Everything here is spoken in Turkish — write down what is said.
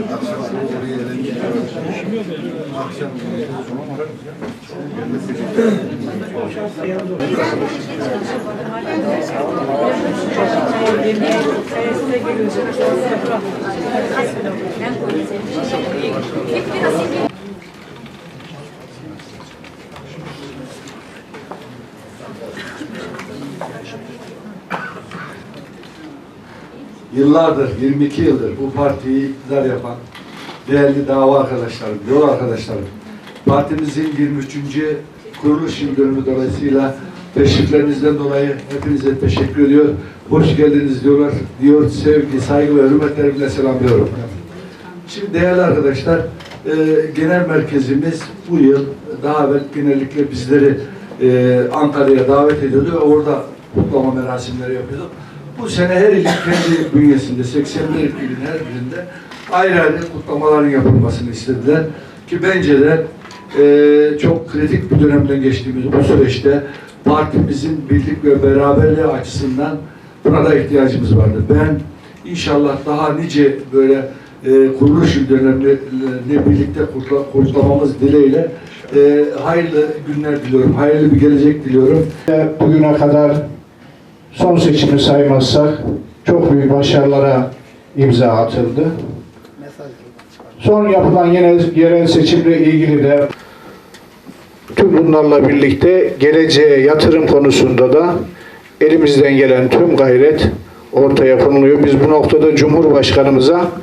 Akşam Akşam Ben Yıllardır, 22 yıldır bu partiyi iktidar yapan değerli dava arkadaşlarım, yol arkadaşlarım, partimizin 23. kuruluş yıl dönümü dolayısıyla teşriflerinizden dolayı hepinize teşekkür ediyor. Hoş geldiniz diyorlar, diyor sevgi, saygı ve hürmetlerimle selamlıyorum. Şimdi değerli arkadaşlar, e, genel merkezimiz bu yıl daha evvel genellikle bizleri e, Ankara'ya davet ediyordu ve orada kutlama merasimleri yapıyordu. Bu sene her ilin kendi bünyesinde, 81 ilin her birinde ayrı ayrı kutlamaların yapılmasını istediler. Ki bence de e, çok kritik bir dönemden geçtiğimiz bu süreçte partimizin birlik ve beraberliği açısından buna da ihtiyacımız vardı. Ben inşallah daha nice böyle e, kuruluş dönemlerini birlikte kutla- kutlamamız dileğiyle e, hayırlı günler diliyorum, hayırlı bir gelecek diliyorum. bugüne kadar son seçimi saymazsak çok büyük başarılara imza atıldı. Son yapılan yine yerel seçimle ilgili de tüm bunlarla birlikte geleceğe yatırım konusunda da elimizden gelen tüm gayret ortaya konuluyor. Biz bu noktada Cumhurbaşkanımıza